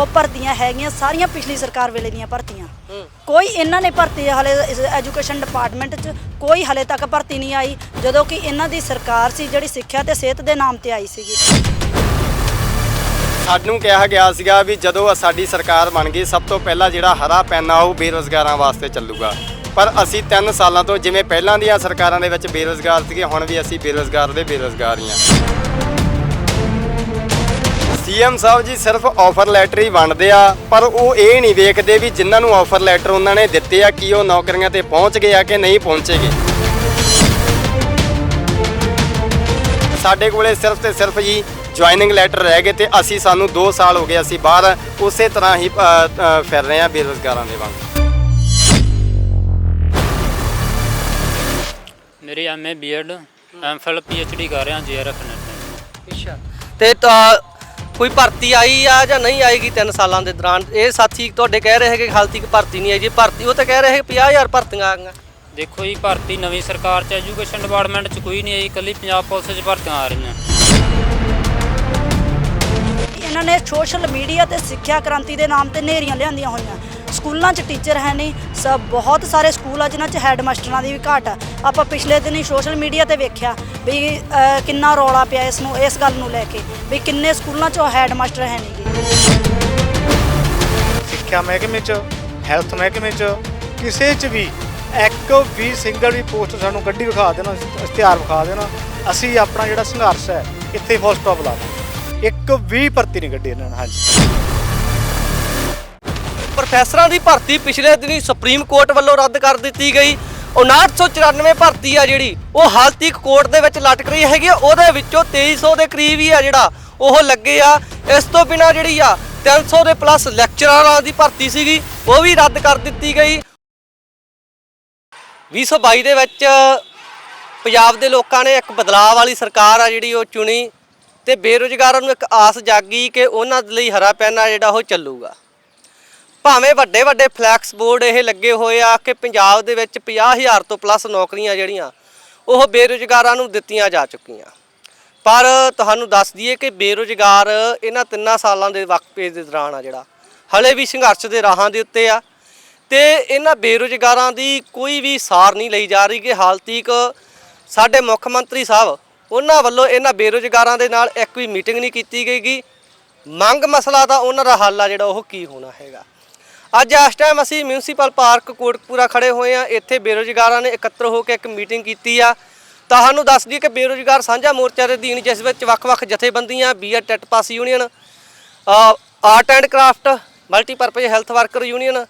ਉਹ ਭਰਤੀਆਂ ਹੈਗੀਆਂ, ਸਾਰੀਆਂ ਪਿਛਲੀ ਸਰਕਾਰ ਵੇਲੇ ਦੀਆਂ ਭਰਤੀਆਂ। ਕੋਈ ਇਹਨਾਂ ਨੇ ਭਰਤੀ ਹਲੇ ਐਜੂਕੇਸ਼ਨ ਡਿਪਾਰਟਮੈਂਟ 'ਚ ਕੋਈ ਹਲੇ ਤੱਕ ਭਰਤੀ ਨਹੀਂ ਆਈ, ਜਦੋਂ ਕਿ ਇਹਨਾਂ ਦੀ ਸਰਕਾਰ ਸੀ ਜਿਹੜੀ ਸਿੱਖਿਆ ਤੇ ਸਿਹਤ ਦੇ ਨਾਮ ਤੇ ਆਈ ਸੀਗੀ। ਸਾਨੂੰ ਕਿਹਾ ਗਿਆ ਸੀਗਾ ਵੀ ਜਦੋਂ ਸਾਡੀ ਸਰਕਾਰ ਬਣ ਗਈ, ਸਭ ਤੋਂ ਪਹਿਲਾਂ ਜਿਹੜਾ ਹਰਾ ਪੈਨਾ ਉਹ ਬੇਰੋਜ਼ਗਾਰਾਂ ਵਾਸਤੇ ਚੱਲੂਗਾ। ਪਰ ਅਸੀਂ 3 ਸਾਲਾਂ ਤੋਂ ਜਿਵੇਂ ਪਹਿਲਾਂ ਦੀਆਂ ਸਰਕਾਰਾਂ ਦੇ ਵਿੱਚ ਬੇਰੋਜ਼ਗਾਰ ਸੀਗੇ, ਹੁਣ ਵੀ ਅਸੀਂ ਬੇਰੋਜ਼ਗਾਰ ਦੇ ਬੇਰੋਜ਼ਗਾਰ ਹੀ ਹਾਂ। ਸੀਐਮ ਸਾਹਿਬ ਜੀ ਸਿਰਫ ਆਫਰ ਲੈਟਰ ਹੀ ਵੰਡਦੇ ਆ ਪਰ ਉਹ ਇਹ ਨਹੀਂ ਵੇਖਦੇ ਵੀ ਜਿਨ੍ਹਾਂ ਨੂੰ ਆਫਰ ਲੈਟਰ ਉਹਨਾਂ ਨੇ ਦਿੱਤੇ ਆ ਕੀ ਉਹ ਨੌਕਰੀਆਂ ਤੇ ਪਹੁੰਚ ਗਏ ਆ ਕਿ ਨਹੀਂ ਪਹੁੰਚੇਗੇ। ਸਾਡੇ ਕੋਲੇ ਸਿਰਫ ਤੇ ਸਿਰਫ ਜੀ ਜੁਆਇਨਿੰਗ ਲੈਟਰ ਰਹਿ ਗਏ ਤੇ ਅਸੀਂ ਸਾਨੂੰ 2 ਸਾਲ ਹੋ ਗਏ ਅਸੀਂ ਬਾਹਰ ਉਸੇ ਤਰ੍ਹਾਂ ਹੀ ਫਿਰ ਰਹੇ ਆ ਬੇਰੋਜ਼ਗਾਰਾਂ ਦੇ ਵਾਂਗ। ਮੇਰੀ ਐਮਏ ਬੀਐਡ ਐਮਫਿਲ ਪੀਐਚਡੀ ਕਰ ਰਿਹਾ ਜੀਆਰਐਫ ਨੈਟ ਅੱਛਾ। ਤੇ ਤਾਂ ਕੋਈ ਭਰਤੀ ਆਈ ਆ ਜਾਂ ਨਹੀਂ ਆਏਗੀ 3 ਸਾਲਾਂ ਦੇ ਦੌਰਾਨ? ਇਹ ਸਾਥੀ ਤੁਹਾਡੇ ਕਹਿ ਰਹੇ ਹੈ ਕਿ ਹਾਲ ਤੱਕ ਭਰਤੀ ਨਹੀਂ ਆਈ। ਜੀ ਭਰਤੀ ਉਹ ਤਾਂ ਕਹਿ ਰਹੇ ਹੈ 50000 ਭਰਤੀਆਂ ਆ ਗਈਆਂ। ਦੇਖੋ ਜੀ ਭਰਤੀ ਨਵੀਂ ਸਰਕਾਰ ਚ ਐਜੂਕੇਸ਼ਨ ਡਿਪਾਰਟਮੈਂਟ ਚ ਕੋਈ ਨਹੀਂ ਆਈ ਇਕੱਲੀ ਪੰਜਾਬ ਪੁਲਿਸ ਚ ਭਰਤੀਆਂ ਆ ਰਹੀਆਂ। ਇਹਨਾਂ ਨੇ ਸੋਸ਼ਲ ਮੀਡੀਆ ਤੇ ਸਿੱਖਿਆ ਕ੍ਰਾਂਤੀ ਦੇ ਨਾਮ ਤੇ ਨੇਰੀਆਂ ਲਿਆਂਦੀਆਂ ਹੋਈਆਂ। ਸਕੂਲਾਂ 'ਚ ਟੀਚਰ ਹੈ ਨਹੀਂ ਸਭ ਬਹੁਤ ਸਾਰੇ ਸਕੂਲ ਆ ਜਿਨ੍ਹਾਂ 'ਚ ਹੈੱਡ ਮਾਸਟਰਾਂ ਦੀ ਵੀ ਘਾਟ ਆ। ਆਪਾਂ ਪਿਛਲੇ ਦਿਨੀ ਸੋਸ਼ਲ ਮੀਡੀਆ ਤੇ ਵੇਖਿਆ ਵੀ ਅਹ, ਕਿੰਨਾ ਰੌਲਾ ਪਿਆ ਇਸ ਨੂੰ ਇਸ ਗੱਲ ਨੂੰ ਲੈ ਕੇ ਵੀ ਕਿੰਨੇ ਸਕੂਲਾਂ 'ਚ ਹੈੱਡ ਮਾਸਟਰ ਹੈ ਨਹੀਂਗੇ ਸਿੱਖਿਆ ਮਹਿਕਮੇ 'ਚ ਹੈਲਥ ਮਹਿਕਮੇ 'ਚ ਕਿਸੇ 'ਚ ਵੀ ਇੱਕ ਵੀ ਸਿੰਗਲ ਵੀ ਪੋਸਟ ਸਾਨੂੰ ਕੱਢੀ ਵਿਖਾ ਦੇਣਾ ਇਸ਼ਤਿਹਾਰ ਵਿਖਾ ਦੇਣਾ ਅਸੀਂ ਆਪਣਾ ਜਿਹੜਾ ਸੰਘਰਸ਼ ਹੈ ਇੱਥੇ ਫੁੱਲ ਸਟਾਪ ਲਾ ਦਾਂਗੇ। ਇੱਕ ਵੀ ਭਰਤੀ ਨਹੀਂ ਗੱਡੀ ਇਹਨਾਂ ਨੇ ਹਾਂਜੀ। ਪ੍ਰੋਫੈਸਰਾਂ ਦੀ ਭਰਤੀ ਪਿਛਲੇ ਦਿਨੀ ਸੁਪਰੀਮ ਕੋਰਟ ਵੱਲੋਂ ਰੱਦ ਕਰ ਦਿੱਤੀ ਗਈ। 5994 ਭਰਤੀ ਆ ਜਿਹੜੀ, ਉਹ ਹਾਲ ਤੱਕ ਕੋਰਟ ਦੇ ਵਿੱਚ ਲਟਕ ਰਹੀ ਹੈਗੀ ਆ। ਉਹਦੇ ਵਿੱਚੋਂ 2300 ਦੇ ਕਰੀਬ ਹੀ ਆ ਜਿਹੜਾ, ਉਹ ਲੱਗੇ ਆ। ਇਸ ਤੋਂ ਬਿਨਾ ਜਿਹੜੀ ਆ 300 ਦੇ ਪਲੱਸ ਲੈਕਚਰਰਾਂ ਦੀ ਭਰਤੀ ਸੀਗੀ, ਉਹ ਵੀ ਰੱਦ ਕਰ ਦਿੱਤੀ ਗਈ। 2022 ਦੇ ਵਿੱਚ ਪੰਜਾਬ ਦੇ ਲੋਕਾਂ ਨੇ ਇੱਕ ਬਦਲਾਅ ਵਾਲੀ ਸਰਕਾਰ ਆ ਜਿਹੜੀ ਉਹ ਚੁਣੀ ਤੇ ਬੇਰੁਜ਼ਗਾਰਾਂ ਨੂੰ ਇੱਕ ਆਸ ਜਾਗੀ ਕਿ ਉਹਨਾਂ ਦੇ ਲਈ ਹਰਾ ਪੈਨਾ ਜਿਹੜਾ ਉਹ ਚੱਲੂਗਾ। ਭਾਵੇਂ ਵੱਡੇ ਵੱਡੇ ਫਲੈਕਸ ਬੋਰਡ ਇਹ ਲੱਗੇ ਹੋਏ ਆ ਕਿ ਪੰਜਾਬ ਦੇ ਵਿੱਚ 50000 ਤੋਂ ਪਲੱਸ ਨੌਕਰੀਆਂ ਜਿਹੜੀਆਂ, ਉਹ ਬੇਰੁਜ਼ਗਾਰਾਂ ਨੂੰ ਦਿੱਤੀਆਂ ਜਾ ਚੁੱਕੀਆਂ। ਪਰ ਤੁਹਾਨੂੰ ਦੱਸ ਦਈਏ ਕਿ ਬੇਰੁਜ਼ਗਾਰ ਇਹਨਾਂ ਤਿੰਨਾਂ ਸਾਲਾਂ ਦੇ ਵਕਫੇ ਦੇ ਦੌਰਾਨ ਆ ਜਿਹੜਾ, ਹਲੇ ਵੀ ਸੰਘਰਸ਼ ਦੇ ਰਾਹਾਂ ਦੇ ਉੱਤੇ ਆ। ਤੇ ਇਹਨਾਂ ਬੇਰੁਜ਼ਗਾਰਾਂ ਦੀ ਕੋਈ ਵੀ ਸਾਰ ਨਹੀਂ ਲਈ ਜਾ ਰਹੀ ਕਿ ਹਾਲ ਤੱਕ ਸਾਡੇ ਮੁੱਖ ਮੰਤਰੀ ਸਾਹਿਬ, ਉਹਨਾਂ ਵੱਲੋਂ ਇਹਨਾਂ ਬੇਰੁਜ਼ਗਾਰਾਂ ਦੇ ਨਾਲ ਇੱਕ ਵੀ ਮੀਟਿੰਗ ਨਹੀਂ ਕੀਤੀ ਗਈਗੀ। ਮੰਗ ਮਸਲਾ ਦਾ ਉਹਨਾਂ ਦਾ ਹੱਲ ਆ ਜਿਹੜਾ, ਉਹ ਕੀ ਹੋਣਾ ਹੈਗਾ। ਅੱਜ ਇਸ ਟਾਈਮ ਅਸੀਂ ਮਿਊਨਿਸਪਲ ਪਾਰਕ ਕੋਟਕਪੂਰਾ ਖੜੇ ਹੋਏ ਆ ਇੱਥੇ ਬੇਰੁਜ਼ਗਾਰਾਂ ਨੇ ਇਕੱਤਰ ਹੋ ਕੇ ਇੱਕ ਮੀਟਿੰਗ ਕੀਤੀ ਆ। ਤੁਹਾਨੂੰ ਦੱਸ ਦਈਏ ਕਿ ਬੇਰੁਜ਼ਗਾਰ ਸਾਂਝਾ ਮੋਰਚਾ ਦੇ ਅਧੀਨ ਜਿਸ ਵਿੱਚ ਵੱਖ-ਵੱਖ ਜਥੇਬੰਦੀਆਂ BR TET pass union art and craft multipurpose health worker union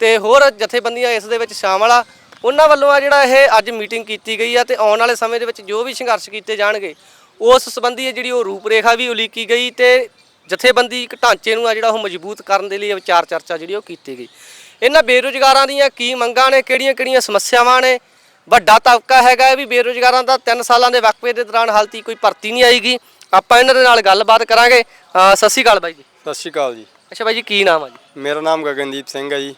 ਤੇ ਹੋਰ ਜਥੇਬੰਦੀਆਂ ਇਸ ਦੇ ਵਿੱਚ ਸ਼ਾਮਲ ਆ। ਉਹਨਾਂ ਵੱਲੋਂ ਆ ਜਿਹੜਾ ਇਹ ਅੱਜ ਮੀਟਿੰਗ ਕੀਤੀ ਗਈ ਆ ਤੇ ਆਉਣ ਵਾਲੇ ਸਮੇਂ ਦੇ ਵਿੱਚ ਜੋ ਵੀ ਸੰਘਰਸ਼ ਕੀਤੇ ਜਾਣਗੇ, ਉਸ ਸੰਬੰਧੀ ਜਿਹੜੀ ਉਹ ਰੂਪਰੇਖਾ ਵੀ ਉਲੀਕੀ ਗਈ ਤੇ ਜਥੇਬੰਦੀ ਇੱਕ ਢਾਂਚੇ ਨੂੰ ਆ ਜਿਹੜਾ ਉਹ ਮਜ਼ਬੂਤ ਕਰਨ ਦੇ ਲਈ ਵਿਚਾਰ ਚਰਚਾ ਜਿਹੜੀ ਉਹ ਕੀਤੀ ਗਈ। ਇਹਨਾਂ ਬੇਰੁਜ਼ਗਾਰਾਂ ਦੀਆਂ ਕੀ ਮੰਗਾਂ ਨੇ ਕਿਹੜੀਆਂ-ਕਿਹੜੀਆਂ ਸਮੱਸਿਆਵਾਂ ਨੇ? ਵੱਡਾ ਤਬਕਾ ਹੈਗਾ ਇਹ ਵੀ ਬੇਰੁਜ਼ਗਾਰਾਂ ਦਾ। 3 ਸਾਲਾਂ ਦੇ ਵਕਫੇ ਦੇ ਦੌਰਾਨ ਹਾਲ ਤੱਕ ਕੋਈ ਭਰਤੀ ਨਹੀਂ ਆਈਗੀ। ਆਪਾਂ ਇਹਨਾਂ ਦੇ ਨਾਲ ਗੱਲਬਾਤ ਕਰਾਂਗੇ। ਸਤਿ ਸ਼੍ਰੀ ਅਕਾਲ ਬਾਈ ਜੀ। ਸਤਿ ਸ਼੍ਰੀ ਅਕਾਲ ਜੀ। ਅੱਛਾ ਬਾਈ ਜੀ ਕੀ ਨਾਮ ਆ ਜੀ? ਮੇਰਾ ਨਾਮ ਗਗਨਦੀਪ ਸਿੰਘ ਹੈ ਜੀ।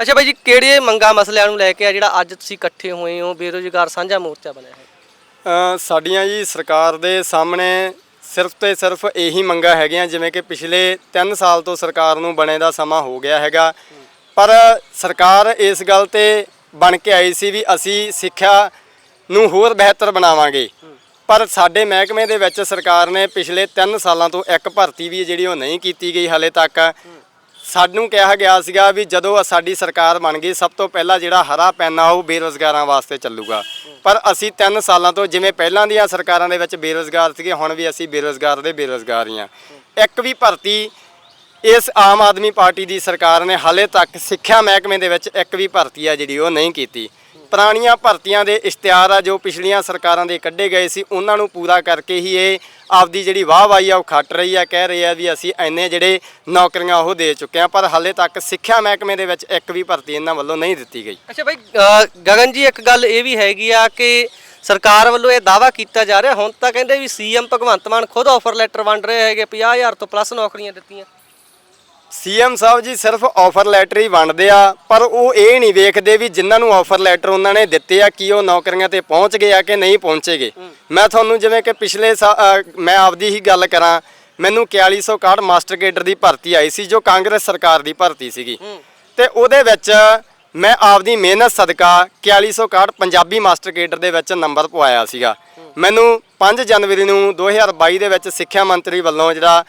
ਅੱਛਾ ਬਾਈ ਜੀ ਕਿਹੜੇ ਮੰਗਾਂ ਮਸਲਿਆਂ ਨੂੰ ਲੈ ਕੇ ਆ ਜਿਹੜਾ ਅੱਜ ਤੁਸੀਂ ਇਕੱਠੇ ਹੋਏ ਹੋ? ਬੇਰੁਜ਼ਗਾਰ ਸਾਂਝਾ ਮੋਰਚਾ ਬਣਿਆ ਹੈ ਸਾਡੀਆਂ ਜੀ ਸਰਕਾਰ ਦੇ ਸਾਹਮਣੇ ਸਿਰਫ ਤੇ ਸਿਰਫ ਇਹੀ ਮੰਗਾਂ ਹੈਗੀਆਂ, ਜਿਵੇਂ ਕਿ ਪਿਛਲੇ 3 ਸਾਲ ਤੋਂ ਸਰਕਾਰ ਨੂੰ ਬਣੇ ਦਾ ਸਮਾਂ ਹੋ ਗਿਆ ਹੈਗਾ। ਪਰ ਸਰਕਾਰ ਇਸ ਗੱਲ ਤੇ ਬਣ ਕੇ ਆਈ ਸੀ ਵੀ ਅਸੀਂ ਸਿੱਖਿਆ ਨੂੰ ਹੋਰ ਬਿਹਤਰ ਬਣਾਵਾਂਗੇ। ਪਰ ਸਾਡੇ ਮਹਿਕਮੇ ਦੇ ਵਿੱਚ ਸਰਕਾਰ ਨੇ ਪਿਛਲੇ 3 ਸਾਲਾਂ ਤੋਂ ਇੱਕ ਭਰਤੀ ਵੀ ਜਿਹੜੀ ਉਹ ਨਹੀਂ ਕੀਤੀ ਗਈ ਹਾਲੇ ਤੱਕ। ਸਾਨੂੰ ਕਿਹਾ ਗਿਆ ਸੀਗਾ ਵੀ ਜਦੋਂ ਸਾਡੀ ਸਰਕਾਰ ਬਣ ਗਈ, ਸਭ ਤੋਂ ਪਹਿਲਾਂ ਜਿਹੜਾ ਹਰਾ ਪੈਨਾ ਉਹ ਬੇਰੋਜ਼ਗਾਰਾਂ ਵਾਸਤੇ ਚੱਲੂਗਾ। ਪਰ ਅਸੀਂ 3 ਸਾਲਾਂ ਤੋਂ ਜਿਵੇਂ ਪਹਿਲਾਂ ਦੀਆਂ ਸਰਕਾਰਾਂ ਦੇ ਵਿੱਚ ਬੇਰੋਜ਼ਗਾਰ ਸੀਗੇ, ਹੁਣ ਵੀ ਅਸੀਂ ਬੇਰੋਜ਼ਗਾਰ ਦੇ ਬੇਰੋਜ਼ਗਾਰ ਹੀ ਹਾਂ। ਇੱਕ ਵੀ ਭਰਤੀ ਇਸ ਆਮ ਆਦਮੀ ਪਾਰਟੀ ਦੀ ਸਰਕਾਰ ਨੇ ਹਾਲੇ ਤੱਕ ਸਿੱਖਿਆ ਮਹਿਕਮੇ ਦੇ ਵਿੱਚ ਇੱਕ ਵੀ ਭਰਤੀ ਆ ਜਿਹੜੀ ਉਹ ਨਹੀਂ ਕੀਤੀ। ਪੁਰਾਣੀਆਂ ਭਰਤੀਆਂ ਦੇ ਇਸ਼ਤਿਹਾਰ ਆ ਜੋ ਪਿਛਲੀਆਂ ਸਰਕਾਰਾਂ ਦੇ ਕੱਢੇ ਗਏ ਸੀ, ਉਹਨਾਂ ਨੂੰ ਪੂਰਾ ਕਰਕੇ ਹੀ ਇਹ ਆਪਦੀ ਜਿਹੜੀ ਵਾਹਵਾਹੀ ਆ ਉਹ ਖੱਟ ਰਹੀ ਆ, ਕਹਿ ਰਹੇ ਆ ਵੀ ਅਸੀਂ ਇੰਨੇ ਜਿਹੜੇ ਨੌਕਰੀਆਂ ਉਹ ਦੇ ਚੁੱਕੇ ਆ ਪਰ ਹਾਲੇ ਤੱਕ ਸਿੱਖਿਆ ਮਹਿਕਮੇ ਦੇ ਵਿੱਚ ਇੱਕ ਵੀ ਭਰਤੀ ਇਹਨਾਂ ਵੱਲੋਂ ਨਹੀਂ ਦਿੱਤੀ ਗਈ। ਅੱਛਾ ਬਾਈ ਗਗਨ ਜੀ, ਇੱਕ ਗੱਲ ਇਹ ਵੀ ਹੈਗੀ ਆ ਕਿ ਸਰਕਾਰ ਵੱਲੋਂ ਇਹ ਦਾਵਾ ਕੀਤਾ ਜਾ ਰਿਹਾ, ਹੁਣ ਤਾਂ ਕਹਿੰਦੇ ਵੀ ਸੀਐਮ ਭਗਵੰਤ ਮਾਨ ਖੁਦ ਆਫਰ ਲੈਟਰ ਵੰਡ ਰਹੇ ਹੈਗੇ 50000 ਤੋਂ ਪਲੱਸ ਨੌਕਰੀਆਂ ਦਿੱਤੀਆਂ। ਸੀਐਮ ਸਾਹਿਬ ਜੀ ਸਿਰਫ ਆਫਰ ਲੈਟਰ ਹੀ ਵੰਡਦੇ ਆ ਪਰ ਉਹ ਇਹ ਨਹੀਂ ਵੇਖਦੇ ਵੀ ਜਿਨ੍ਹਾਂ ਨੂੰ ਆਫਰ ਲੈਟਰ ਉਹਨਾਂ ਨੇ ਦਿੱਤੇ ਆ ਕੀ ਉਹ ਨੌਕਰੀਆਂ ਤੇ ਪਹੁੰਚ ਗਏ ਆ ਕਿ ਨਹੀਂ ਪਹੁੰਚੇਗੇ। ਮੈਂ ਤੁਹਾਨੂੰ ਜਿਵੇਂ ਕਿ ਪਿਛਲੇ ਮੈਂ ਆਪਦੀ ਹੀ ਗੱਲ ਕਰਾਂ ਮੈਨੂੰ 4161 ਮਾਸਟਰ ਕੇਡਰ ਦੀ ਭਰਤੀ ਆਈ ਸੀ ਜੋ ਕਾਂਗਰਸ ਸਰਕਾਰ ਦੀ ਭਰਤੀ ਸੀਗੀ। ਤੇ ਉਹਦੇ ਵਿੱਚ ਮੈਂ ਆਪਦੀ ਮਿਹਨਤ ਸਦਕਾ 4161 ਪੰਜਾਬੀ ਮਾਸਟਰ ਕੇਡਰ ਦੇ ਵਿੱਚ ਨੰਬਰ ਪਵਾਇਆ ਸੀਗਾ। ਮੈਨੂੰ 5 ਜਨਵਰੀ ਨੂੰ 2022 ਦੇ ਵਿੱਚ ਸਿੱਖਿਆ ਮੰਤਰੀ ਵੱਲੋਂ ਜਿਹੜਾ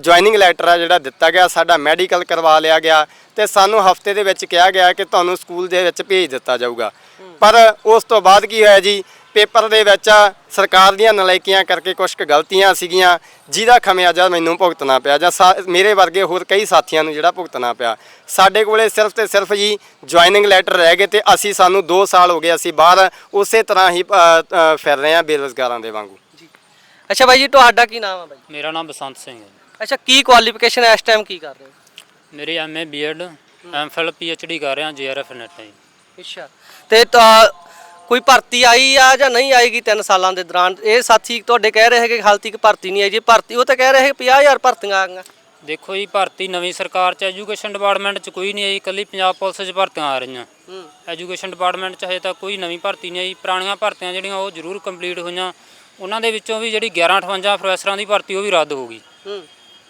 ਜੁਆਇਨਿੰਗ ਲੈਟਰ ਆ ਜਿਹੜਾ ਦਿੱਤਾ ਗਿਆ ਸਾਡਾ ਮੈਡੀਕਲ ਕਰਵਾ ਲਿਆ ਗਿਆ ਤੇ ਸਾਨੂੰ ਹਫ਼ਤੇ ਦੇ ਵਿੱਚ ਕਿਹਾ ਗਿਆ ਕਿ ਤੁਹਾਨੂੰ ਸਕੂਲ ਦੇ ਵਿੱਚ ਭੇਜ ਦਿੱਤਾ ਜਾਊਗਾ। ਪਰ ਉਸ ਤੋਂ ਬਾਅਦ ਕੀ ਹੋਇਆ ਜੀ? ਪੇਪਰ ਦੇ ਵਿੱਚ ਸਰਕਾਰ ਦੀਆਂ ਨਲਾਇਕੀਆਂ ਕਰਕੇ ਕੁਝ ਕੁ ਗਲਤੀਆਂ ਸੀਗੀਆਂ ਜਿਹਦਾ ਖਮਿਆਜਾ ਮੈਨੂੰ ਭੁਗਤਣਾ ਪਿਆ ਜਾਂ ਸਾ- ਮੇਰੇ ਵਰਗੇ ਹੋਰ ਕਈ ਸਾਥੀਆਂ ਨੂੰ ਜਿਹੜਾ ਭੁਗਤਣਾ ਪਿਆ। ਸਾਡੇ ਕੋਲੇ ਸਿਰਫ ਤੇ ਸਿਰਫ ਜੀ ਜੁਆਇਨਿੰਗ ਲੈਟਰ ਰਹਿ ਗਏ ਤੇ ਅਸੀਂ ਸਾਨੂੰ 2 ਸਾਲ ਹੋ ਗਏ ਅਸੀਂ ਬਾਹਰ ਉਸੇ ਤਰ੍ਹਾਂ ਹੀ ਫਿਰ ਰਹੇ ਹਾਂ ਬੇਰੁਜ਼ਗਾਰਾਂ ਦੇ ਵਾਂਗੂ। ਅੱਛਾ ਬਾਈ ਜੀ ਤੁਹਾਡਾ ਕੀ ਨਾਮ ਆ ਬਾਈ? ਮੇਰਾ ਨਾਮ ਬਸੰਤ ਸਿੰਘ ਹੈ ਅੱਛਾ ਕੀ ਕੁਆਲੀਫਿਕੇਸ਼ਨ ਇਸ ਟਾਈਮ ਕੀ ਕਰ ਰਹੇ ਹੋ? ਮੇਰੀ ਐਮਏ ਬੀਐਡ ਐਮਫਿਲ ਪੀਐਚਡੀ ਕਰ ਰਿਹਾ ਜੀਆਰਐਫ ਨੈਟ ਹੈ ਜੀ। ਅੱਛਾ। ਤੇ ਤਾਂ ਕੋਈ ਭਰਤੀ ਆਈ ਆ ਜਾਂ ਨਹੀਂ ਆਏਗੀ 3 ਸਾਲਾਂ ਦੇ ਦੌਰਾਨ? ਇਹ ਸਾਥੀ ਤੁਹਾਡੇ ਕਹਿ ਰਹੇ ਹੈ ਕਿ ਹਾਲ ਤੱਕ ਭਰਤੀ ਨਹੀਂ ਆਈ ਜੀ। ਭਰਤੀ ਉਹ ਤਾਂ ਕਹਿ ਰਹੇ ਹੈ 50000 ਭਰਤੀਆਂ ਆ ਗਈਆਂ। ਦੇਖੋ ਜੀ ਭਰਤੀ ਨਵੀਂ ਸਰਕਾਰ ਚ ਐਜੂਕੇਸ਼ਨ ਡਿਪਾਰਟਮੈਂਟ ਚ ਕੋਈ ਨਹੀਂ ਆਈ ਇਕੱਲੀ ਪੰਜਾਬ ਪੁਲਿਸ ਚ ਭਰਤੀਆਂ ਆ ਰਹੀਆਂ। ਐਜੂਕੇਸ਼ਨ ਡਿਪਾਰਟਮੈਂਟ ਚ ਹਜੇ ਤੱਕ ਕੋਈ ਨਵੀਂ ਭਰਤੀ ਨਹੀਂ ਆਈ। ਪੁਰਾਣੀਆਂ ਭਰਤੀਆਂ ਜਿਹੜੀਆਂ ਉਹ ਜ਼ਰੂਰ ਕੰਪਲੀਟ ਹੋਈਆਂ। ਉਹਨਾਂ ਦੇ ਵਿੱਚੋਂ ਵੀ ਜਿਹੜੀ 1158 ਪ੍ਰੋਫੈਸਰਾਂ ਦੀ ਭਰਤੀ ਉਹ ਵੀ ਰੱਦ ਹੋ ਗਈ।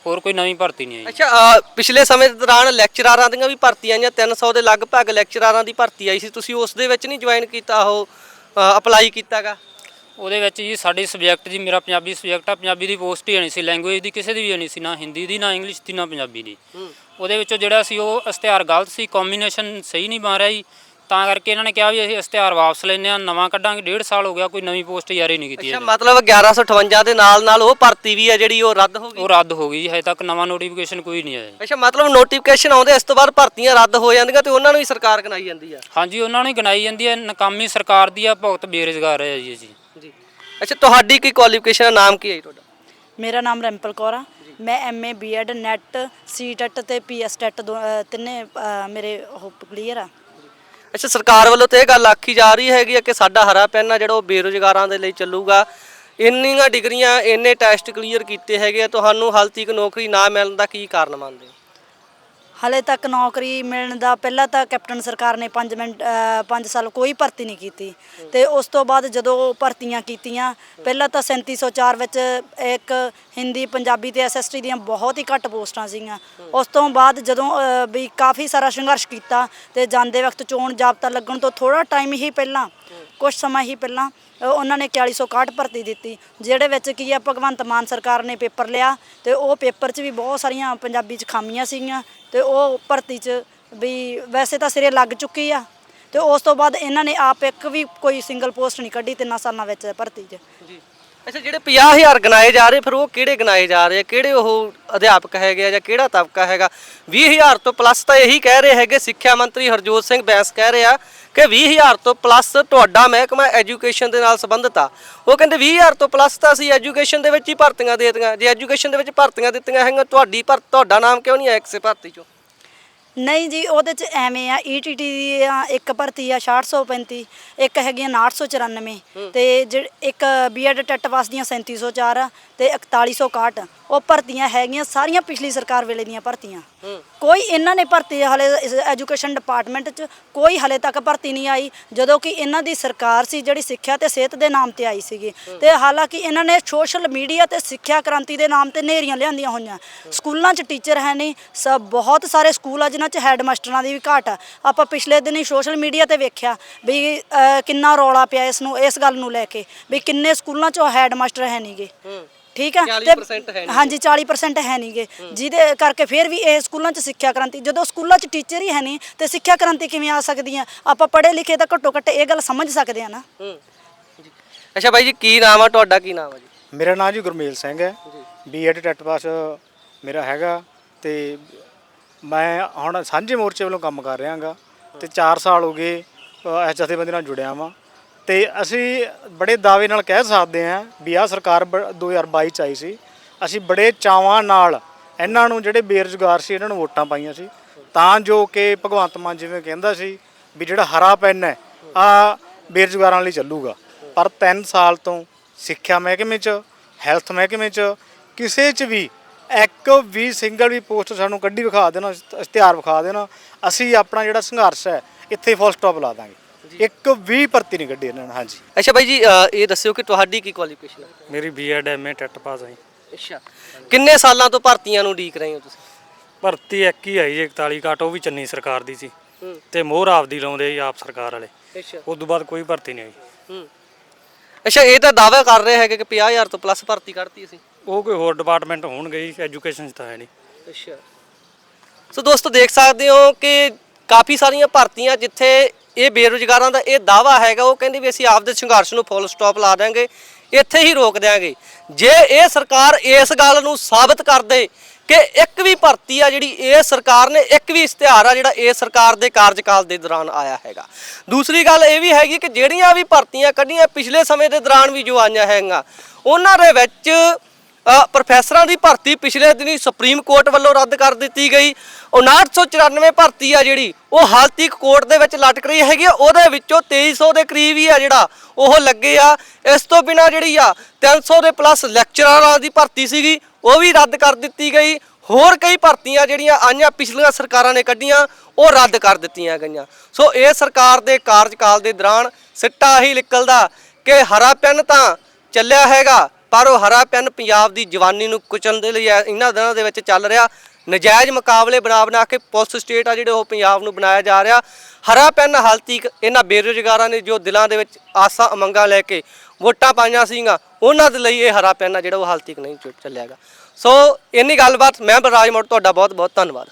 ਹੋਰ ਕੋਈ ਨਵੀਂ ਭਰਤੀ ਨਹੀਂ ਆਈ। ਅੱਛਾ ਅ, ਪਿਛਲੇ ਸਮੇਂ ਦੇ ਦੌਰਾਨ ਲੈਕਚਰਾਰਾਂ ਦੀਆਂ ਵੀ ਭਰਤੀਆਂ ਆਈਆਂ 300 ਦੇ ਲਗਭਗ ਲੈਕਚਰਾਰਾਂ ਦੀ ਭਰਤੀ ਆਈ ਸੀ। ਤੁਸੀਂ ਉਸ ਦੇ ਵਿੱਚ ਨਹੀਂ ਜੁਆਇਨ ਕੀਤਾ ਉਹ ਅਪਲਾਈ ਕੀਤਾਗਾ? ਉਹਦੇ ਵਿੱਚ ਜੀ ਸਾਡੀ ਸਬਜੈਕਟ ਜੀ ਮੇਰਾ ਪੰਜਾਬੀ ਸਬਜੈਕਟ ਆ ਪੰਜਾਬੀ ਦੀ ਪੋਸਟ ਹੀ ਨਹੀਂ ਸੀ ਲੈਂਗੁਏਜ ਦੀ ਕਿਸੇ ਦੀ ਵੀ ਨਹੀਂ ਸੀ ਨਾ ਹਿੰਦੀ ਦੀ ਨਾ ਇੰਗਲਿਸ਼ ਦੀ ਨਾ ਪੰਜਾਬੀ ਦੀ। ਉਹਦੇ ਵਿੱਚੋਂ ਜਿਹੜਾ ਸੀ ਉਹ ਇਸ਼ਤਿਹਾਰ ਗਲਤ ਸੀ ਕੰਬੀਨੇਸ਼ਨ ਸਹੀ ਨਹੀਂ ਬਣ ਰਿਹਾ ਜੀ। ਤਾਂ ਕਰਕੇ ਇਹਨਾਂ ਨੇ ਕਿਹਾ ਵੀ ਅਸੀਂ ਇਸ਼ਤਿਹਾਰ ਵਾਪਸ ਲੈਨੇ ਆ ਨਵਾਂ ਕੱਢਾਂਗੇ ਡੇਢ ਸਾਲ ਹੋ ਗਿਆ ਕੋਈ ਨਵੀਂ ਪੋਸਟ ਯਾਰੀ ਨਹੀਂ ਕੀਤੀ ਅੱਛਾ। ਮਤਲਬ 1158 ਦੇ ਨਾਲ ਨਾਲ ਉਹ ਭਰਤੀ ਵੀ ਆ ਜਿਹੜੀ ਉਹ ਰੱਦ ਹੋ ਗਈ? ਉਹ ਰੱਦ ਹੋ ਗਈ ਜੀ ਹਜੇ ਤੱਕ ਨਵਾਂ ਨੋਟੀਫਿਕੇਸ਼ਨ ਕੋਈ ਨਹੀਂ ਆਇਆ ਜੀ। ਅੱਛਾ ਮਤਲਬ ਨੋਟੀਫਿਕੇਸ਼ਨ ਆਉਂਦੇ ਇਸ ਤੋਂ ਬਾਅਦ ਭਰਤੀਆਂ ਰੱਦ ਹੋ ਜਾਂਦੀਆਂ ਤੇ ਉਹਨਾਂ ਨੂੰ ਵੀ ਸਰਕਾਰ ਗਨਾਈ ਜਾਂਦੀ ਆ? ਹਾਂਜੀ ਉਹਨਾਂ ਨੂੰ ਹੀ ਗਨਾਈ ਜਾਂਦੀ ਹੈ। ਨਕਾਮੀ ਸਰਕਾਰ ਦੀ ਆ ਭੁਗਤ ਬੇਰੁਜ਼ਗਾਰ ਹੈ ਜੀ ਜੀ। ਜੀ। ਅੱਛਾ ਤੁਹਾਡੀ ਕੀ ਕੁਆਲੀਫਿਕੇਸ਼ਨ ਹੈ ਨਾਮ ਕੀ ਹੈ ਜੀ ਤੁਹਾਡਾ? ਮੇਰਾ ਨਾਮ ਰਿੰਪਲ ਕੌਰ ਆ। ਮੈਂ ਐਮਏ ਬੀਐਡ ਨੈਟ ਸੀਟੈਟ ਤੇ ਪੀਐਸ ਟੈਟ ਤਿੰਨੇ ਅ, ਮੇਰੇ ਉਹ ਕਲੀਅਰ ਆ। ਅੱਛਾ, ਸਰਕਾਰ ਵੱਲੋਂ ਤੇ ਇਹ ਗੱਲ ਆਖੀ ਜਾ ਰਹੀ ਹੈਗੀ ਆ ਕਿ ਸਾਡਾ ਹਰਾ ਪੈਨ ਆ ਜਿਹੜਾ ਉਹ ਬੇਰੁਜ਼ਗਾਰਾਂ ਦੇ ਲਈ ਚੱਲੂਗਾ। ਇੰਨੀਆਂ ਡਿਗਰੀਆਂ, ਇੰਨੇ ਟੈਸਟ ਕਲੀਅਰ ਕੀਤੇ ਹੈਗੇ ਆ, ਤੁਹਾਨੂੰ ਹਾਲ ਤੱਕ ਨੌਕਰੀ ਨਾ ਮਿਲਣ ਦਾ ਕੀ ਕਾਰਨ ਮੰਨਦੇ ਹੋ? ਹਲੇ ਤੱਕ ਨੌਕਰੀ ਮਿਲਣ ਦਾ ਪਹਿਲਾਂ ਤਾਂ ਕੈਪਟਨ ਸਰਕਾਰ ਨੇ 5 ਮਿੰਟ 5 ਸਾਲ ਕੋਈ ਭਰਤੀ ਨਹੀਂ ਕੀਤੀ। ਤੇ ਉਸ ਤੋਂ ਬਾਅਦ ਜਦੋਂ ਭਰਤੀਆਂ ਕੀਤੀਆਂ, ਪਹਿਲਾਂ ਤਾਂ 3704 ਵਿੱਚ ਇੱਕ ਹਿੰਦੀ, ਪੰਜਾਬੀ ਤੇ ਐਸਐਸਟੀ ਦੀਆਂ ਬਹੁਤ ਹੀ ਘੱਟ ਪੋਸਟਾਂ ਸੀਗੀਆਂ। ਉਸ ਤੋਂ ਬਾਅਦ ਜਦੋਂ ਵੀ ਕਾਫੀ ਸਾਰਾ ਸੰਘਰਸ਼ ਕੀਤਾ ਤੇ ਜਾਂਦੇ ਵਕਤ ਚੋਣ ਜਾਬਤਾ ਲੱਗਣ ਤੋਂ ਥੋੜਾ ਟਾਈਮ ਹੀ ਪਹਿਲਾਂ ਕੁਝ ਸਮਾਂ ਹੀ ਪਹਿਲਾਂ ਅ, ਉਹਨਾਂ ਨੇ 4161 ਭਰਤੀ ਦਿੱਤੀ ਜਿਹੜੇ ਵਿੱਚ ਕੀ ਆ ਭਗਵੰਤ ਮਾਨ ਸਰਕਾਰ ਨੇ ਪੇਪਰ ਲਿਆ ਤੇ ਉਹ ਪੇਪਰ 'ਚ ਵੀ ਬਹੁਤ ਸਾਰੀਆਂ ਪੰਜਾਬੀ 'ਚ ਖਾਮੀਆਂ ਸੀਗੀਆਂ ਤੇ ਉਹ ਭਰਤੀ 'ਚ ਵੀ ਵੈਸੇ ਤਾਂ ਸਿਰੇ ਲੱਗ ਚੁੱਕੀ ਆ ਤੇ ਉਸ ਤੋਂ ਬਾਅਦ ਇਹਨਾਂ ਨੇ ਆਪ ਇੱਕ ਵੀ ਕੋਈ ਸਿੰਗਲ ਪੋਸਟ ਨਹੀਂ ਕੱਢੀ ਤਿੰਨਾਂ ਸਾਲਾਂ ਵਿੱਚ ਭਰਤੀ 'ਚ। ਜੀ। ਅੱਛਾ, ਜਿਹੜੇ 50000 ਗਿਣਾਏ ਜਾ ਰਹੇ, ਫਿਰ ਉਹ ਕਿਹੜੇ ਗਿਣਾਏ ਜਾ ਰਹੇ ਆ? ਕਿਹੜੇ ਉਹ ਅਧਿਆਪਕ ਹੈਗੇ ਆ ਜਾਂ ਕਿਹੜਾ ਤਬਕਾ ਹੈਗਾ? 20000 ਤੋਂ ਪਲੱਸ ਤਾਂ ਇਹੀ ਕਹਿ ਰਹੇ ਹੈਗੇ, ਸਿੱਖਿਆ ਮੰਤਰੀ ਹਰਜੋਤ ਸਿੰਘ ਬੈਂਸ ਕਹਿ ਰਿਹਾ ਕਿ 20000 ਤੋਂ ਪਲੱਸ ਤੁਹਾਡਾ ਮਹਿਕਮਾ ਐਜੂਕੇਸ਼ਨ ਦੇ ਨਾਲ ਸੰਬੰਧਿਤ ਆ। ਉਹ ਕਹਿੰਦੇ 20000 ਤੋਂ ਪਲੱਸ ਤਾਂ ਅਸੀਂ ਐਜੂਕੇਸ਼ਨ ਦੇ ਵਿੱਚ ਹੀ ਭਰਤੀਆਂ ਦੇ ਦਿੱਤੀਆਂ। ਜੇ ਐਜੂਕੇਸ਼ਨ ਦੇ ਵਿੱਚ ਭਰਤੀਆਂ ਦਿੱਤੀਆਂ ਹੈਗੀਆਂ, ਤੁਹਾਡੀ ਭਰ, ਤੁਹਾਡਾ ਨਾਮ ਕਿਉਂ ਨਹੀਂ ਆਇਆ ਕਿਸੇ ਭਰਤੀ ਚੋਂ? ਨਹੀਂ ਜੀ ਉਹਦੇ ਚ ਐਵੇਂ ਆ ਈਟੀਟੀ ਦੀ ਆ, ਇੱਕ ਭਰਤੀ ਆ 6635 ਇੱਕ ਹੈਗੀ ਆ 994 ਤੇ ਜਿਹੜੀ ਇੱਕ ਬੀਐਡ ਟੈਟ ਪਾਸ ਦੀਆਂ 3704 ਆ ਤੇ 4161 ਉਹ ਭਰਤੀਆਂ ਹੈਗੀਆਂ ਸਾਰੀਆਂ ਪਿਛਲੀ ਸਰਕਾਰ ਵੇਲੇ ਦੀਆਂ ਭਰਤੀਆਂ। ਕੋਈ ਇਹਨਾਂ ਨੇ ਭਰਤੀ ਹਲੇ ਐਜੂਕੇਸ਼ਨ ਡਿਪਾਰਟਮੈਂਟ ਚ ਕੋਈ ਹਲੇ ਤੱਕ ਭਰਤੀ ਨਹੀਂ ਆਈ ਜਦੋਂ ਕਿ ਇਹਨਾਂ ਦੀ ਸਰਕਾਰ ਸੀ ਜਿਹੜੀ ਸਿੱਖਿਆ ਤੇ ਸਿਹਤ ਦੇ ਨਾਮ ਤੇ ਆਈ ਸੀਗੀ। ਤੇ ਹਾਲਾਂਕਿ ਇਹਨਾਂ ਨੇ ਸੋਸ਼ਲ ਮੀਡੀਆ ਤੇ ਸਿੱਖਿਆ ਕ੍ਰਾਂਤੀ ਦੇ ਨਾਮ ਤੇ ਨੇਰੀਆਂ ਲਿਆਂਦੀਆਂ ਹੋਈਆਂ। ਸਕੂਲਾਂ 'ਚ ਟੀਚਰ ਹੈ ਨਹੀਂ ਸਭ ਬਹੁਤ ਸਾਰੇ ਸਕੂਲ ਆ ਜਿਨ੍ਹਾਂ 'ਚ ਹੈੱਡ ਮਾਸਟਰਾਂ ਦੀ ਵੀ ਘਾਟ ਆ। ਆਪਾਂ ਪਿਛਲੇ ਦਿਨ ਹੀ ਸੋਸ਼ਲ ਮੀਡੀਆ ਤੇ ਵੇਖਿਆ ਵੀ ਅਹ, ਕਿੰਨਾ ਰੌਲਾ ਪਿਆ ਇਸ ਨੂੰ ਇਸ ਗੱਲ ਨੂੰ ਲੈ ਕੇ ਵੀ ਕਿੰਨੇ ਸਕੂਲਾਂ 'ਚ ਹੈੱਡ ਮਾਸਟਰ ਹੈ। ਨਹੀਂਗੇ ਠੀਕ ਆ? 40% ਹੈ ਨੀ ਹਾਂਜੀ 40% ਹੈ ਨਹੀਂਗੇ ਜਿਹਦੇ ਕਰਕੇ ਫਿਰ ਵੀ ਇਹ ਸਕੂਲਾਂ 'ਚ ਸਿੱਖਿਆ ਕ੍ਰਾਂਤੀ ਜਦੋਂ ਸਕੂਲਾਂ 'ਚ ਟੀਚਰ ਹੀ ਹੈ ਨਹੀਂ ਤੇ ਸਿੱਖਿਆ ਕ੍ਰਾਂਤੀ ਕਿਵੇਂ ਆ ਸਕਦੀ ਆ? ਆਪਾਂ ਪੜ੍ਹੇ ਲਿਖੇ ਤਾਂ ਘੱਟੋ ਘੱਟ ਇਹ ਗੱਲ ਸਮਝ ਸਕਦੇ ਆ ਨਾ। ਹੂੰ। ਜੀ ਅੱਛਾ ਬਾਈ ਜੀ ਕੀ ਨਾਮ ਆ? ਤੁਹਾਡਾ ਕੀ ਨਾਮ ਆ ਜੀ? ਮੇਰਾ ਨਾਮ ਜੀ ਗੁਰਮੇਲ ਸਿੰਘ ਹੈ। ਬੀਐਡ ਟੈਟ ਪਾਸ ਮੇਰਾ ਹੈਗਾ ਤੇ ਮੈਂ ਹੁਣ ਸਾਂਝੇ ਮੋਰਚੇ ਵੱਲੋਂ ਕੰਮ ਕਰ ਰਿਹਾਗਾ ਤੇ 4 ਸਾਲ ਹੋ ਗਏ ਇਸ ਜਥੇਬੰਦੀ ਨਾਲ ਜੁੜਿਆ ਵਾਂ। ਤੇ ਅਸੀਂ ਬੜੇ ਦਾਅਵੇ ਨਾਲ ਕਹਿ ਸਕਦੇ ਹਾਂ ਵੀ ਆਹ ਸਰਕਾਰ ਬ- 2022 ਚ ਆਈ ਸੀ। ਅਸੀਂ ਬੜੇ ਚਾਵਾਂ ਨਾਲ ਇਹਨਾਂ ਨੂੰ ਜਿਹੜੇ ਬੇਰੁਜ਼ਗਾਰ ਸੀ, ਇਹਨਾਂ ਨੂੰ ਵੋਟਾਂ ਪਾਈਆਂ ਸੀ। ਤਾਂ ਜੋ ਕਿ ਭਗਵੰਤ ਮਾਨ ਜਿਵੇਂ ਕਹਿੰਦਾ ਸੀ ਵੀ ਜਿਹੜਾ ਹਰਾ ਪੈਨ ਹੈ ਆ ਬੇਰੁਜ਼ਗਾਰਾਂ ਲਈ ਚੱਲੂਗਾ। ਪਰ 3 ਸਾਲ ਤੋਂ ਸਿੱਖਿਆ ਮਹਿਕਮੇ 'ਚ, ਹੈਲਥ ਮਹਿਕਮੇ 'ਚ, ਕਿਸੇ 'ਚ ਵੀ ਇੱਕ ਵੀ ਸਿੰਗਲ ਵੀ ਪੋਸਟ ਸਾਨੂੰ ਕੱਢੀ ਵਿਖਾ ਦੇਣਾ ਇਸ਼ਤ- ਇਸ਼ਤਿਹਾਰ ਵਿਖਾ ਦੇਣਾ ਅਸੀਂ ਆਪਣਾ ਜਿਹੜਾ ਸੰਘਰਸ਼ ਹੈ ਇੱਥੇ ਫੁੱਲ ਸਟਾਪ ਲਾ ਦਾਂਗੇ। ਇੱਕ ਵੀ ਭਰਤੀ ਨਹੀਂ ਕੱਢੀ ਇਹਨਾਂ ਨੇ ਹਾਂਜੀ। ਅੱਛਾ ਬਾਈ ਜੀ ਅ, ਇਹ ਦੱਸਿਓ ਕਿ ਤੁਹਾਡੀ ਕੀ ਕੁਆਲੀਫਿਕੇਸ਼ਨ ਹੈ? ਮੇਰੀ ਬੀਐਡ ਐਮਏ ਟੈਟ ਪਾਸ ਹੈ ਅੱਛਾ। ਕਿੰਨੇ ਸਾਲਾਂ ਤੋਂ ਭਰਤੀਆਂ ਨੂੰ ਉਡੀਕ ਰਹੇ ਹੋ ਤੁਸੀਂ? ਭਰਤੀ ਇੱਕ ਹੀ ਆਈ ਜੀ 41 ਕਾਟ ਉਹ ਵੀ ਚੰਨੀ ਸਰਕਾਰ ਦੀ ਸੀ। ਹੂੰ। ਤੇ ਮੋਹਰ ਆਪਦੀ ਲਾਉਂਦੇ ਜੀ ਆਪ ਸਰਕਾਰ ਵਾਲੇ। ਅੱਛਾ। ਉਸ ਤੋਂ ਬਾਅਦ ਕੋਈ ਭਰਤੀ ਨਹੀਂ ਆਈ ਹੂੰ। ਅੱਛਾ ਇਹ ਤਾਂ ਦਾਅਵਾ ਕਰ ਰਹੇ ਹੈਗੇ ਕਿ 50000 ਤੋਂ ਪਲੱਸ ਭਰਤੀ ਕਰਤੀ ਅਸੀਂ। ਉਹ ਕੋਈ ਹੋਰ ਡਿਪਾਰਟਮੈਂਟ ਹੋਣਗੇ ਐਜੂਕੇਸ਼ਨ 'ਚ ਤਾਂ ਹੈ ਨਹੀਂ। ਅੱਛਾ। ਸੋ ਦੋਸਤੋ ਦੇਖ ਸਕਦੇ ਹੋ ਕਿ ਕਾਫੀ ਸਾਰੀਆਂ ਭਰਤੀਆਂ ਜਿੱਥੇ ਇਹ ਬੇਰੁਜ਼ਗਾਰਾਂ ਦਾ ਇਹ ਦਾਵਾ ਹੈਗਾ ਉਹ ਕਹਿੰਦੇ ਵੀ ਅਸੀਂ ਆਪਦੇ ਸੰਘਰਸ਼ ਨੂੰ ਫੁੱਲ ਸਟਾਪ ਲਾ ਦਿਆਂਗੇ ਇੱਥੇ ਹੀ ਰੋਕ ਦਿਆਂਗੇ। ਜੇ ਇਹ ਸਰਕਾਰ ਇਸ ਗੱਲ ਨੂੰ ਸਾਬਤ ਕਰ ਦੇ ਕਿ ਇੱਕ ਵੀ ਭਰਤੀ ਆ ਜਿਹੜੀ ਇਹ ਸਰਕਾਰ ਨੇ ਇੱਕ ਵੀ ਇਸ਼ਤਿਹਾਰ ਆ ਜਿਹੜਾ ਇਹ ਸਰਕਾਰ ਦੇ ਕਾਰਜਕਾਲ ਦੇ ਦੌਰਾਨ ਆਇਆ ਹੈਗਾ। ਦੂਸਰੀ ਗੱਲ ਇਹ ਵੀ ਹੈਗੀ ਕਿ ਜਿਹੜੀਆਂ ਵੀ ਭਰਤੀਆਂ ਕੱਢੀਆਂ ਪਿਛਲੇ ਸਮੇਂ ਦੇ ਦੌਰਾਨ ਵੀ ਜੋ ਆਈਆਂ ਹੈਗੀਆਂ ਉਹਨਾਂ ਦੇ ਵਿੱਚ ਪ੍ਰੋਫੈਸਰਾਂ ਦੀ ਭਰਤੀ ਪਿਛਲੇ ਦਿਨੀ ਸੁਪਰੀਮ ਕੋਰਟ ਵੱਲੋਂ ਰੱਦ ਕਰ ਦਿੱਤੀ ਗਈ। 5994 ਭਰਤੀ ਆ ਜਿਹੜੀ, ਉਹ ਹਾਲ ਤੱਕ ਕੋਰਟ ਦੇ ਵਿੱਚ ਲਟਕ ਰਹੀ ਹੈਗੀ ਆ। ਉਹਦੇ ਵਿੱਚੋਂ 2300 ਦੇ ਕਰੀਬ ਹੀ ਆ ਜਿਹੜਾ, ਉਹ ਲੱਗੇ ਆ। ਇਸ ਤੋਂ ਬਿਨਾ ਜਿਹੜੀ ਆ 300 ਦੇ ਪਲੱਸ ਲੈਕਚਰਰਾਂ ਦੀ ਭਰਤੀ ਸੀਗੀ, ਉਹ ਵੀ ਰੱਦ ਕਰ ਦਿੱਤੀ ਗਈ। ਹੋਰ ਕਈ ਭਰਤੀਆਂ ਜਿਹੜੀਆਂ ਆਈਆਂ ਪਿਛਲੀਆਂ ਸਰਕਾਰਾਂ ਨੇ ਕੱਢੀਆਂ, ਉਹ ਰੱਦ ਕਰ ਦਿੱਤੀਆਂ ਗਈਆਂ। ਸੋ ਇਹ ਸਰਕਾਰ ਦੇ ਕਾਰਜਕਾਲ ਦੇ ਦੌਰਾਨ ਸਿੱਟਾ ਹੀ ਨਿਕਲਦਾ ਕਿ ਹਰਾ ਪੈਨ ਤਾਂ ਚੱਲਿਆ ਹੈਗਾ। ਪਰ ਉਹ ਹਰਾ ਪੈਨ ਪੰਜਾਬ ਦੀ ਜਵਾਨੀ ਨੂੰ ਕੁਚਲਣ ਦੇ ਲਈ ਇਹਨਾਂ ਦਿਨਾਂ ਦੇ ਵਿੱਚ ਚੱਲ ਰਿਹਾ। ਨਜਾਇਜ਼ ਮੁਕਾਬਲੇ ਬਣਾ ਬਣਾ ਕੇ ਪੁਲਿਸ ਸਟੇਟ ਆ ਜਿਹੜੇ ਉਹ ਪੰਜਾਬ ਨੂੰ ਬਣਾਇਆ ਜਾ ਰਿਹਾ। ਹਰਾ ਪੈਨ ਹਾਲ ਇਹਨਾਂ ਬੇਰੁਜ਼ਗਾਰਾਂ ਨੇ ਜੋ ਦਿਲਾਂ ਦੇ ਵਿੱਚ ਆਸਾਂ ਉਮੰਗਾਂ ਲੈ ਕੇ ਵੋਟਾਂ ਪਾਈਆਂ ਸੀਗੀਆਂ, ਉਹਨਾਂ ਦੇ ਲਈ ਇਹ ਹਰਾ ਪੈਨ ਆ ਜਿਹੜਾ ਉਹ ਹਾਲ ਤੱਕ ਨਹੀਂ ਚੱਲਿਆਗਾ ਸੋ ਇੰਨੀ ਗੱਲਬਾਤ, ਮੈਂ ਬਰਾਜ ਮੋੜ, ਤੁਹਾਡਾ ਬਹੁਤ ਬਹੁਤ ਧੰਨਵਾਦ।